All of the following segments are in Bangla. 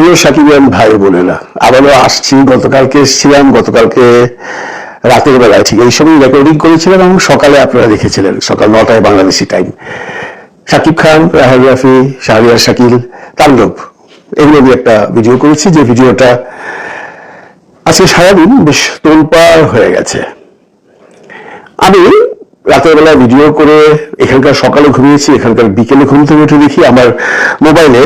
প্রিয় সাকিবিয়ান ভাই বোনেরা, আবারও আসছি গতকালকে, এসেছিলাম গতকালকে রাতের বেলায়। ঠিক এই সময় রেকর্ডিং করেছিলাম এবং সকালে আপনারা দেখেছিলেন, সকাল নটায় বাংলাদেশি টাইম শাকিব খান, রাহাল রাফি, শাহরিয়ার শাকিল, তাণ্ডব, এগুলো একটা ভিডিও করেছি, যে ভিডিওটা আজকে সারাদিন বেশ তোলপাড় হয়ে গেছে। আমি রাতের বেলা ভিডিও করে এখানকার সকালে ঘুমিয়েছি, এখানকার বিকেলে ঘুম থেকে উঠে দেখি আমার মোবাইলে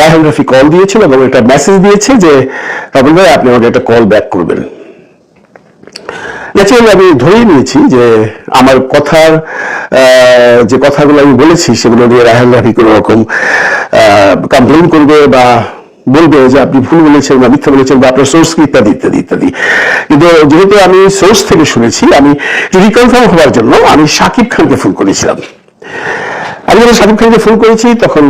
রাহেল রফি কল দিয়েছিল এবং একটা মেসেজ দিয়েছে যে তপন ভাই, আপনি আমাকে একটা কল ব্যাক করবেন। ন্যাচারালি আমি ধরেই নিয়েছি যে, আমার কথার যে কথাগুলো আমি বলেছি, সেগুলো নিয়ে রাহেল রাফি কোনো রকম কমপ্লেন করবে বা বলবে যে, আপনি ভুল বলেছেন বা মিথ্যা বলেছেন বা আপনার সোর্স কি ইত্যাদি ইত্যাদি ইত্যাদি। কিন্তু যেহেতু আমি সোর্স থেকে শুনেছি, আমি রিকনফার্ম হওয়ার জন্য আমি সাকিব খানকে ফোন করেছিলাম। আমি যখন সাকিব খানকে ফোন করেছি, তখন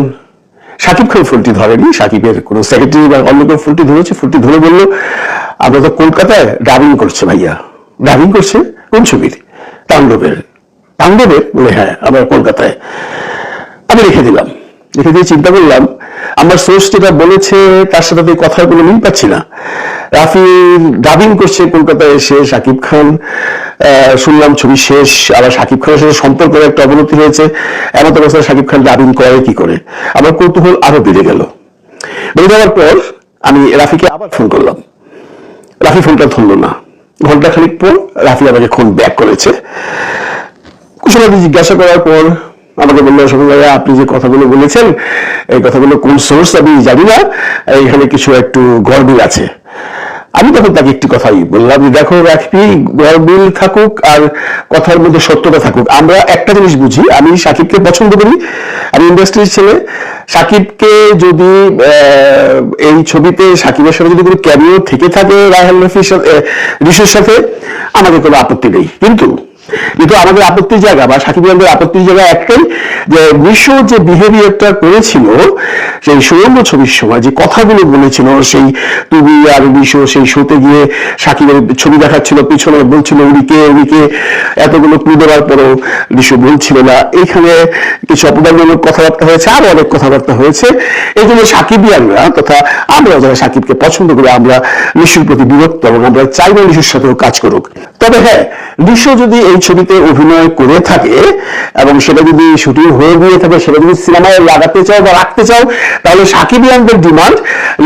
সাকিব খান ফুলটি ধরেনি, সাকিবের কোনো সেক্রেটারি বা অন্য কেউ ফুলটি ধরেছে, ফুলটি ধরে বলল, আমরা তো কলকাতায় ডাবিং করছে ভাইয়া। ডাবিং করছে? কোন ছবির? তাণ্ডবের। তাণ্ডবের? বলে হ্যাঁ আমরা কলকাতায়। আমি রেখে দিলাম। রেখে দিয়ে চিন্তা করলাম আমার সোর্স যেটা বলেছে, তার সাথে কথার কোনো মিল পাচ্ছি না। রাফি ডাবিং করছে কলকাতায় এসে সাকিব খান। শুনলাম ছবি শেষ, আবার সাকিব খানের সাথে সম্পর্কের একটা অবনতি হয়েছে। এমন অবস্থায় সাকিব খান ডাবিং করে কি করে? আমার কৌতূহল আরও বেড়ে গেল। বেড়ে যাওয়ার পর আমি রাফিকে আবার ফোন করলাম। রাফি ফোনটা ধরলো না। ঘণ্টা খানিক পর রাফি আমাকে ফোন ব্যাক করেছে। কুশলাদি জিজ্ঞাসা করার পর আমাকে বলল সফল ভাইয়া, আপনি যে কথাগুলো বলেছেন, এই কথাগুলো কোন সোর্স আমি জানি না এখানে কিছু একটু গরমিল আছে। আমি তখন তাকে একটি কথাই বললাম যে, দেখো রাখবি, গরমিল থাকুক আর কথার মধ্যে সত্যতা থাকুক। আমরা একটা জিনিস বুঝি, আমি সাকিবকে পছন্দ করি, আমি ইন্ডাস্ট্রির ছেলে। সাকিবকে যদি এই ছবিতে, সাকিবের সাথে যদি কোনো ক্যামিও থেকে থাকে রায়হান রফির সাথে ঋষির সাথে আমাদের কোনো আপত্তি নেই। কিন্তু কিন্তু আমাদের আপত্তির জায়গা বা সাকিব খানের আপত্তির জায়গা একটাই যে বিশ্ব যে বিহেভিয়ারটা করেছিল, সেই সুরঙ্গ ছবির সময় যে কথাগুলো বলেছিল, সেই তুমি আর বিশ্ব সেই শোতে গিয়ে সাকিবের ছবি দেখাচ্ছিল, পিছনে বলছিল উনিকে উনিকে এতগুলো ক্লু দেওয়ার পরও বিশ্ব বলছিল না। এইখানে কিছু অপমানজনক কথাবার্তা হয়েছে, আরও অনেক কথাবার্তা হয়েছে। এই জন্য সাকিবিয়ানরা তথা আমরা যারা সাকিবকে পছন্দ করি, আমরা নিশুর প্রতি বিরক্ত এবং আমরা চাইব নিশুর সাথেও কাজ করুক। তবে হ্যাঁ নিশু যদি এই ছবিতে অভিনয় করে থাকে এবং সেটা যদি শুটিং হয়ে গিয়ে থাকে, সেটা যদি সিনেমায় লাগাতে চাও বা রাখতে চাও, তাহলে সাকিবিয়ানদের ডিমান্ড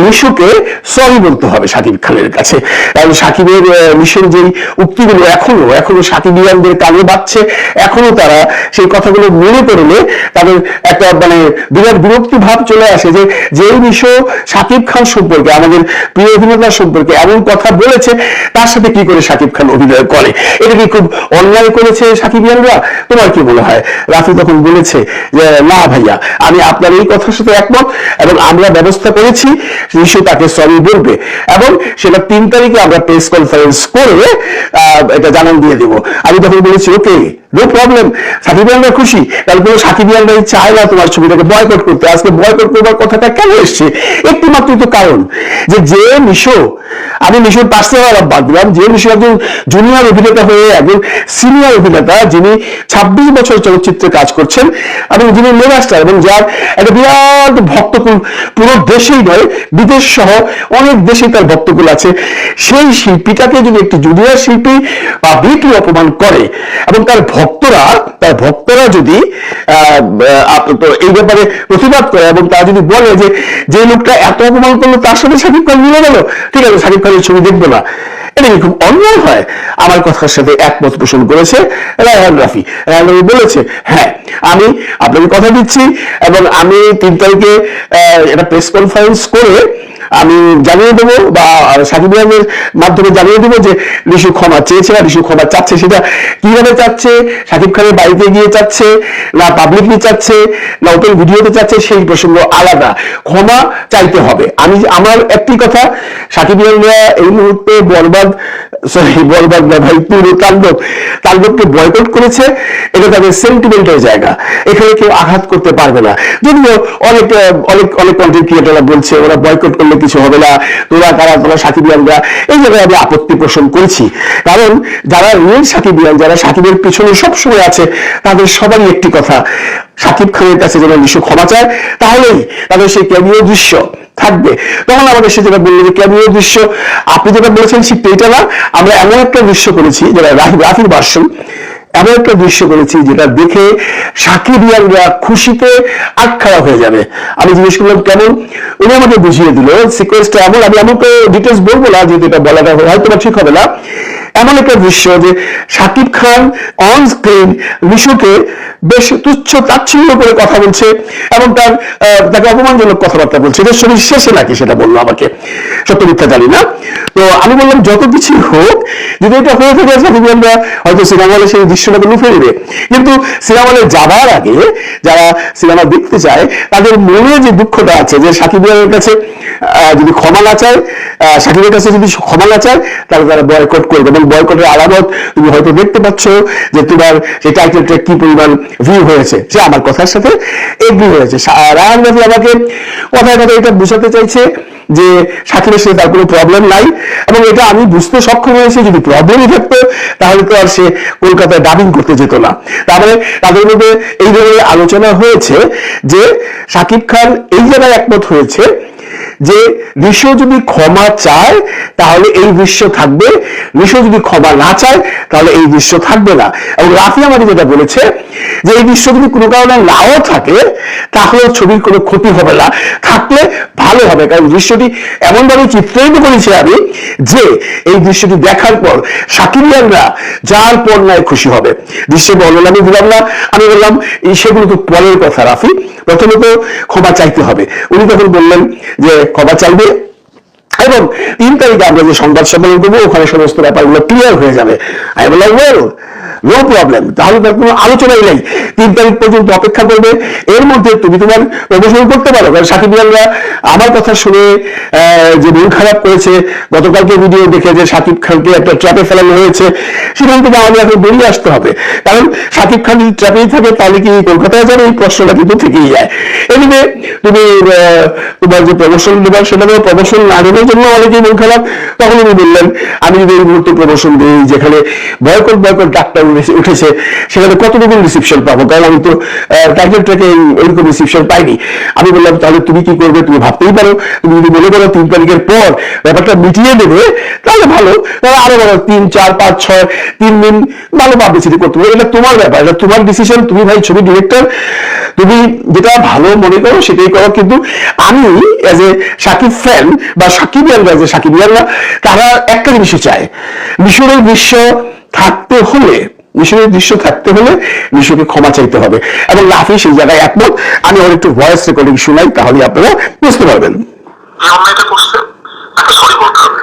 নিশুকে সরি বলতে হবে সাকিব খানের কাছে। কারণ সাকিবের নিশুর যেই উক্তিগুলো এখনও এখনও সাকিবিয়ানদের কানে বাজছে, এখনও তারা সেই কথাগুলো মনে করলে তাদের একটা মানে বিরাট বিরক্তি ভাব চলে আসে যে, যেই নিশো সাকিব খান সম্পর্কে, আমাদের প্রিয় অভিনেতা সম্পর্কে এমন কথা বলেছে, তার সাথে কি করে সাকিব খান অভিনয় করে? এটা কি খুব অন্যায় করেছে সাকিবিয়ানরা? তোমার কি মনে হয়? রাফি তখন বলেছে যে, না ভাইয়া, আমি আপনার এই কথার সাথে একমত এবং আমরা ব্যবস্থা করেছি। নিশো তাকে সরি বলবে এবং সেটা তিন তারিখে আমরা প্রেস কনফারেন্স করে এটা জানান দিয়ে দেব। আমি তখন বলেছি, ওকে নো প্রবলেম সাকিবিয়ানরা খুশি। কারণ কোনো সাকিবিয়ানরাই চায় না তোমার ছবিটাকে বয়কট করতে। আজকে বয়কট করবার কথাটা কেন এসছে? একটি মাত্র তো কারণ যে যে মিশো, আমি মিশোর পার্সোনাল বাদ দিলাম, যে মিশো একজন জুনিয়র অভিনেতা হয়ে একজন সিনিয়র অভিনেতা যিনি ছাব্বিশ বছর চলচ্চিত্রে কাজ করছেন এবং যিনি মেগাস্টার এবং যার একটা বিরাট ভক্তকুল পুরো দেশেই নয়, বিদেশ সহ অনেক দেশে তার ভক্তকুল আছে। সেই শিল্পীটাকে যদি একটি জুনিয়র শিল্পী বা বিক্রি অপমান করে এবং তার ভক্তরা তার ভক্তরা যদি এই ব্যাপারে প্রতিবাদ করে এবং তারা যদি বলে যে যে লোকটা এত অপমান করল, তার সাথে শাকিব খান মিলে গেল, ঠিক আছে শাকিব খানের ছবি দেখব না। এটা খুব অন্যায় হয়। আমার কথার সাথে একমত পোষণ করেছে রায়হান রাফি। রায়হান রাফি বলেছে হ্যাঁ আমি আপনাকে কথা দিচ্ছি এবং আমি তিন তারিখে একটা প্রেস কনফারেন্স করে আমি জানিয়ে দেবো বা সাকিব ভাইয়ের মাধ্যমে জানিয়ে দেবো যে ঋষু ক্ষমা চেয়েছে না ঋষু ক্ষমা চাচ্ছে। সেটা কীভাবে চাচ্ছে? সাকিব খানের বাড়িতে গিয়ে চাচ্ছে? না পাবলিকলি চাচ্ছে? না ওপেন ভিডিওতে চাচ্ছে? সেই প্রসঙ্গ আলাদা। ক্ষমা চাইতে হবে। আমি আমার একটি কথা সাকিব ভাইয়া এই মুহূর্তে বরবাদ সরি বরবাদ না ভাই, পুরো তাণ্ডব, তাণ্ডবকে বয়কট করেছে। এটা তাদের সেন্টিমেন্টের জায়গা। এখানে কেউ আঘাত করতে পারবে না। যদিও অনেক অনেক অনেক কন্টেন্ট ক্রিয়েটাররা বলছে, ওরা বয়কট করলে কিছু হবে না, তোরা কারা, তোরা সাকিব ইয়ানরা এই জায়গায় আমি আপত্তি পোষণ করেছি। কারণ যারা রিয়েল সাকিব ইয়ান যারা সাকিবের পিছনে সবসময় আছে, তাদের সবারই একটি কথা, সাকিব খানের কাছে যেন নিশু ক্ষমা চায়, তাহলেই তাদের সেই ক্যামিও দৃশ্য থাকবে। তখন আমাদের সে যেটা বলল যে ক্যামিও দৃশ্য, আপনি যেটা বলেছেন, ঠিক এটা না, আমরা এমন একটা দৃশ্য করেছি, যেটা রাফির ভার্সন এমন একটা দৃশ্য করেছি যেটা দেখে সাকিবিয়ানরা খুশিতে আটখাড়া হয়ে যাবে। আমি জিজ্ঞেস করলাম, কেমন? উনি আমাকে বুঝিয়ে দিল, সিকোয়েন্সটা এমন, আমি এমন তো ডিটেলস বলব না যেহেতু এটা বলাটা হয়তো ঠিক হবে না। এমন একটা দৃশ্য যে সাকিব খান অন স্ক্রিন মিশুকে বেশ তুচ্ছ তাচ্ছিল্য করে কথা বলছে এবং তার তাকে অপমানজনক কথাবার্তা বলছে। এটা ছবির শেষে নাকি সেটা বলল আমাকে। সত্য মিথ্যা জানি না। তো আমি বললাম, যত কিছু হোক যদি এটা হয়ে থাকে সাকিব আমরা হয়তো সিনেমা হলে সেই দৃশ্যটাকে লুফে ফেলবে কিন্তু সিনেমা হলে যাবার আগে যারা সিনেমা দেখতে চায়, তাদের মনে যে দুঃখটা আছে যে সাকিব কাছে যদি ক্ষমা না চায় আহ, সাকিবের কাছে যদি ক্ষমা না চায় তাহলে তারা বয়কট করবে। এবং বয়কটের আলামত তুমি হয়তো দেখতে পাচ্ছ যে তোমার সেই টাইটেল ট্রেক কি পরিমাণ ভিউ হয়েছে। সে আমার কথার সাথে এগ্রি হয়েছে। সা- রায়ান রাফি আমাকে কথায় কথায় এটা বোঝাতে চাইছে যে সাথে তার কোনো প্রবলেম নাই। এবং এটা আমি বুঝতে সক্ষম হয়েছি যদি প্রবলেমই থাকতো তাহলে তো আর সে কলকাতায় ডাবিং করতে যেত না। তারপরে তাদের মধ্যে এই ধরনের আলোচনা হয়েছে যে সাকিব খান এই জায়গায় একমত হয়েছে যে ঋষ যদি ক্ষমা চায়, তাহলে এই দৃশ্য থাকবে। ঋষ যদি ক্ষমা না চায়, তাহলে এই দৃশ্য থাকবে না। এবং রাফি আমাকে যেটা বলেছে, যে এই দৃশ্য যদি কোনো কারণে নাও থাকে, তাহলে ছবির কোনো ক্ষতি হবে না। থাকলে ভালো হবে। কারণ দৃশ্যটি এমনভাবে চিত্রায়িত করেছি আমি যে এই দৃশ্যটি দেখার পর সাকিবিয়ানরা যার পর নয় খুশি হবে। দৃশ্যের বর্ণনা আমি দিলাম না। আমি বললাম সেগুলো তো পরের কথা, রাফি। প্রথমত ক্ষমা চাইতে হবে। উনি তখন বললেন যে ক্ষমা চাইবে এবং তিন তারিখে আমরা যে সংবাদ সম্মেলন করব, ওখানে সমস্ত ব্যাপারগুলো ক্লিয়ার হয়ে যাবে। আই বললাম ওয়েল নো প্রবলেম তাহলে তার কোনো আলোচনাই নেই। তিন তারিখ পর্যন্ত অপেক্ষা করবে। এর মধ্যে তুমি তোমার প্রদর্শন করতে পারো। কারণ সাকিব ইয়ানরা আমার কথা শুনে যে মন খারাপ করেছে, গতকালকে ভিডিও দেখে যে সাকিব খানকে একটা ট্র্যাপে ফেলানো হয়েছে, সেখান থেকে আমাদের এখন বেরিয়ে আসতে হবে। কারণ সাকিব খান যদি ট্র্যাপেই থাকে, তাহলে কি কলকাতায় যাবে? এই প্রশ্নটা কিন্তু থেকেই যায়। এদিকে তুমি তোমার যে প্রমোশন দেবার সেটা প্রমোশন না দেবার জন্য অনেকেই মন খারাপ। তখন উনি বললেন, আমি যদি এই মুহূর্তে প্রমোশন দিই, যেখানে বয়কট বয়কট ডাক্তার উঠেছে- সেখানে কতটুকু রিসিপশন পাবো? কারণ আমি তো ট্রেকে ওইরকম রিসিপশন পাইনি। আমি বললাম, তাহলে তুমি কি করবে? তুমি ভাবতেই পারো। তুমি যদি মনে করো তিন তারিখের পর ব্যাপারটা মিটিয়ে দেবে, তাহলে ভালো। তাহলে আরও বলো, তিন, চার, পাঁচ, ছয়, তিন দিন ভালো পাবলিসিটি করতে পারো এটা তোমার ব্যাপার, এটা তোমার ডিসিশন তুমি ভাই ছবি ডিরেক্টর তুমি যেটা ভালো মনে করো সেটাই করো। কিন্তু আমি এজ এ সাকিব ফ্যান বা সাকিবিয়ানরা যে সাকিবিয়ানরা তারা একটা জিনিসই চায়। মিশরের বিশ্ব থাকতে হলে মিশরের দৃশ্য থাকতে হলে মিশরকে ক্ষমা চাইতে হবে। এবং লাফি সেই জায়গায় একমত। আমি ওর একটু ভয়েস রেকর্ডিং শুনাই তাহলে আপনারা বুঝতে পারবেন। যে করছে তাকে সরি বলতে হবে।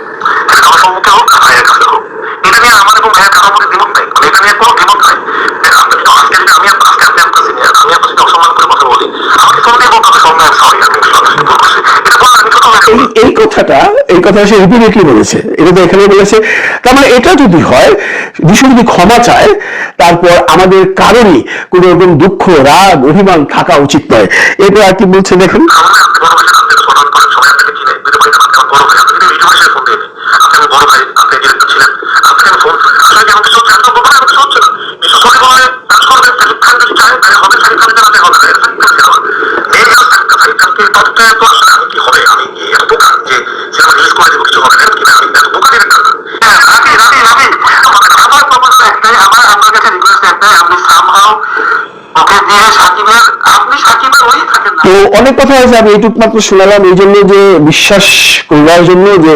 সেটা হোক আর ভাইয়ের কাছে হোক। এটা নিয়ে আমার এবং ভাইয়ের কারোর মধ্যে দ্বিমত নাই। মানে এটা নিয়ে কোনো দ্বিমত নাই। দেখ, তো আজকে যদি আমি আজকে আপনি আপনার সিনিয়র আমি আপনার সাথে অসম্মান করে কথা বলি। আমাকে ফোন বলতে হবে সন্ধ্যা সরি আমি এই কথাটা এই কথা সে রিপিটেডলি বলেছে। এটা তো এখানে বলেছে। তার মানে এটা যদি হয় যিশু যদি ক্ষমা চায়, তারপর আমাদের কারোরই কোনো রকম দুঃখ, রাগ, অভিমান থাকা উচিত নয়। এটা আর কি বলছে দেখুন। ওকে দিয়ে সাকিবের আপনি সাকিবের ওই থাকেন না তো অনেক কথা হয়েছে আমি এইটুক মাত্র শোনালাম, এই জন্য যে বিশ্বাস করবার জন্য যে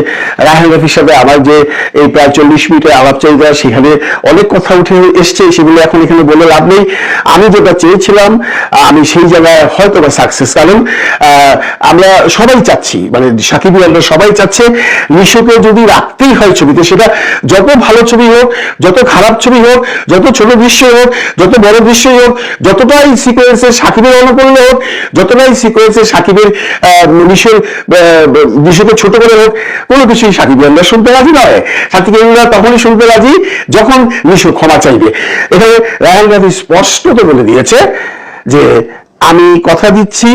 রাহেন রফির সাথে আমার যে এই প্রায় চল্লিশ মিনিটে মিনিটের আলাপচারিতা সেখানে অনেক কথা উঠে এসছে, সেগুলো এখন এখানে বলে লাভ নেই। আমি যেটা চেয়েছিলাম, আমি সেই জায়গায় হয়তো বা সাকসেস কারণ আমরা সবাই চাচ্ছি মানে সাকিব আমরা সবাই চাচ্ছে, নিশোকে যদি রাখতেই হয় ছবিতে, সেটা যত ভালো ছবি হোক, যত খারাপ ছবি হোক, যত ছোট দৃশ্য হোক, যত বড় দৃশ্যই হোক, যতটাই সিকোয়েন্সে সাকিবের অনুকূল্য হোক যতটাই সিকোয়েন্সে সাকিবের নিশোর দৃশ্যকে ছোট করে হোক, কোনো কিছুই সাকিব আমরা শুনতে রাজি নয়। সাকিব আমরা তখনই শুনতে রাজি যখন নিশো ক্ষমা চাইবে। এখানে রায়ান গান্ধী স্পষ্টত বলে দিয়েছে যে, আমি কথা দিচ্ছি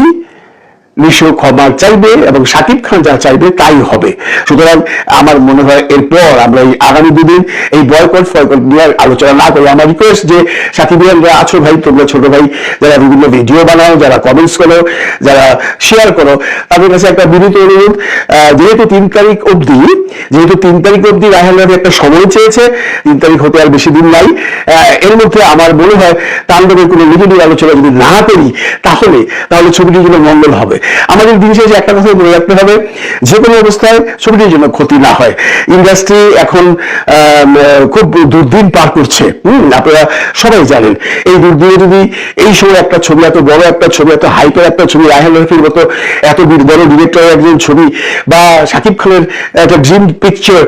নিশো ক্ষমা চাইবে এবং সাকিব খান যা চাইবে তাই হবে। সুতরাং আমার মনে হয় এরপর আমরা এই আগামী দুদিন এই বয়কট ফয়কট নিয়ে আলোচনা না করি আমার রিকোয়েস্ট যে সাকিব ইয়ানরা আছো ভাই, তোমরা ছোট ভাই, যারা বিভিন্ন ভিডিও বানাও, যারা কমেন্টস করো, যারা শেয়ার করো, তাদের কাছে একটা বিনীত অনুরোধ যেহেতু তিন তারিখ অবধি, যেহেতু তিন তারিখ অবধি রাহেল রাফি একটা সময় চেয়েছে, তিন তারিখ হতে আর বেশি দিন নাই এর মধ্যে আমার মনে হয় তাণ্ডবের কোনো লিখিত আলোচনা যদি না করি, তাহলে তাহলে ছবিটির জন্য মঙ্গল হবে। আমাদের দিন শেষে একটা কথা মনে রাখতে হবে, যে কোনো অবস্থায় ছবিটির জন্য ক্ষতি না হয়। ইন্ডাস্ট্রি এখন খুব দুর্দিন পার করছে, হম, আপনারা সবাই জানেন। এই দুর্দিনে যদি এই সময় একটা ছবি, এত বড় একটা ছবি, এত হাইপের একটা ছবি রাহেল রফির মতো এত বড় ডিরেক্টরের একজন ছবি বা শাকিব খানের একটা ড্রিম পিকচার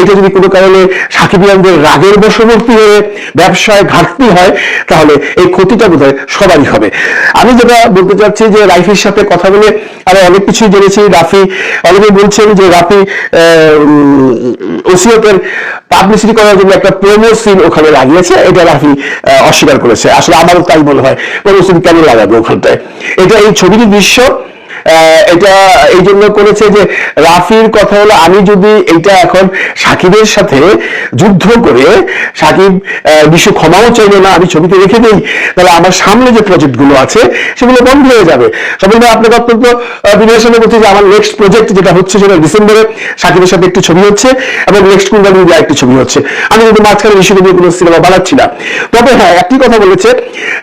এটা যদি কোনো কারণে সাকিবিয়ানদের রাগের বশবর্তী হয়ে ব্যবসায় ঘাটতি হয়, তাহলে এই ক্ষতিটা বোধ সবারই হবে। আমি যেটা বলতে চাচ্ছি যে রাইফির সাথে কথা বলে আরও অনেক কিছুই জেনেছি। রাফি অনেকে বলছেন যে রাফি ওসিয়তের পাবলিসিটি করার জন্য একটা প্রোমো সিন ওখানে লাগিয়েছে। এটা রাফি অস্বীকার করেছে। আসলে আমারও তাই মনে হয়। প্রোমো সিন কেন লাগাবে ওখানটায়? এটা এই ছবিটির দৃশ্য। এটা এই জন্য করেছে যে রাফির কথা হলো, আমি যদি এটা এখন সাকিবের সাথে যুদ্ধ করে সাকিব বিশ্ব ক্ষমাও চাইবে না, আমি ছবিতে রেখে দিই, তাহলে আমার সামনে যে প্রজেক্টগুলো আছে, সেগুলো বন্ধ হয়ে যাবে। সবাই আপনাকে অত্যন্ত বিবেচনা করছি যে আমার নেক্সট প্রজেক্ট যেটা হচ্ছে সেটা ডিসেম্বরে সাকিবের সাথে একটি ছবি হচ্ছে এবং নেক্সট কুন্ডাল মিডিয়া একটি ছবি হচ্ছে। আমি কিন্তু মাঝখানে বিষয় নিয়ে কোনো সিনেমা বানাচ্ছি না। তবে হ্যাঁ একটি কথা বলেছে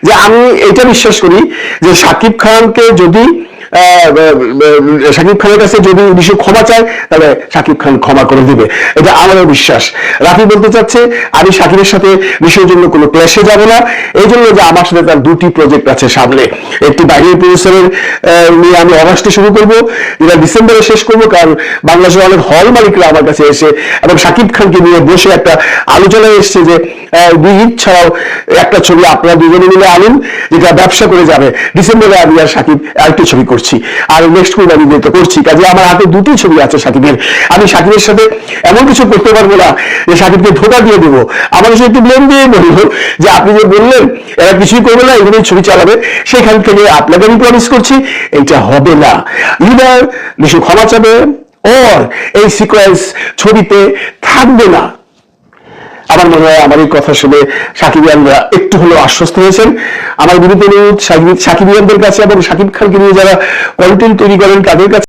যে আমি এটা বিশ্বাস করি যে সাকিব খানকে যদি শাকিব খানের কাছে যদি বিশ্ব ক্ষমা চায়, তাহলে শাকিব খান ক্ষমা করে দিবে। এটা আমারও বিশ্বাস। রাফি বলতে চাচ্ছে, আমি শাকিবের সাথে বিষয়ের জন্য কোনো ক্লাসে যাব না। এই জন্য যে আমার সাথে তার দুটি প্রজেক্ট আছে সামনে। একটি বাইরের প্রডিউসারের নিয়ে আমি অগাস্টে শুরু করব, যেটা ডিসেম্বরে শেষ করব, কারণ বাংলাদেশের অনেক হল মালিকরা আমার কাছে এসে এবং শাকিব খানকে নিয়ে বসে একটা আলোচনায় এসছে যে ঈদ ছাড়াও একটা ছবি আপনারা দুজনে মিলে আনুন, যেটা ব্যবসা করে যাবে। ডিসেম্বরে আমি আর সাকিব আরেকটি ছবি করছি। আর নেক্সট কুরবানি দিয়ে তো করছি। কাজে আমার হাতে দুটি ছবি আছে সাকিবের। আমি সাকিবের সাথে এমন কিছু করতে পারব না যে সাকিবকে ধোকা দিয়ে দেবো। আমার কাছে একটু ব্লেম দিয়ে বলল যে আপনি যে বললেন, এরা কিছুই করবে না, এগুলোই ছবি চালাবে, সেখান থেকে আপনাকে আমি প্রমিস করছি, এটা হবে না। লিডার নিশ্চয় ক্ষমা চাবে ওর এই সিকোয়েন্স ছবিতে থাকবে না। আমার মনে হয় আমার এই কথা শুনে সাকিবিয়ানরা একটু হলেও আশ্বস্ত হয়েছেন। আমার বিরুদ্ধে সাকিবিয়ানদের কাছে এবং সাকিব খানকে নিয়ে যারা কন্টেন্ট তৈরি করেন, তাদের কাছে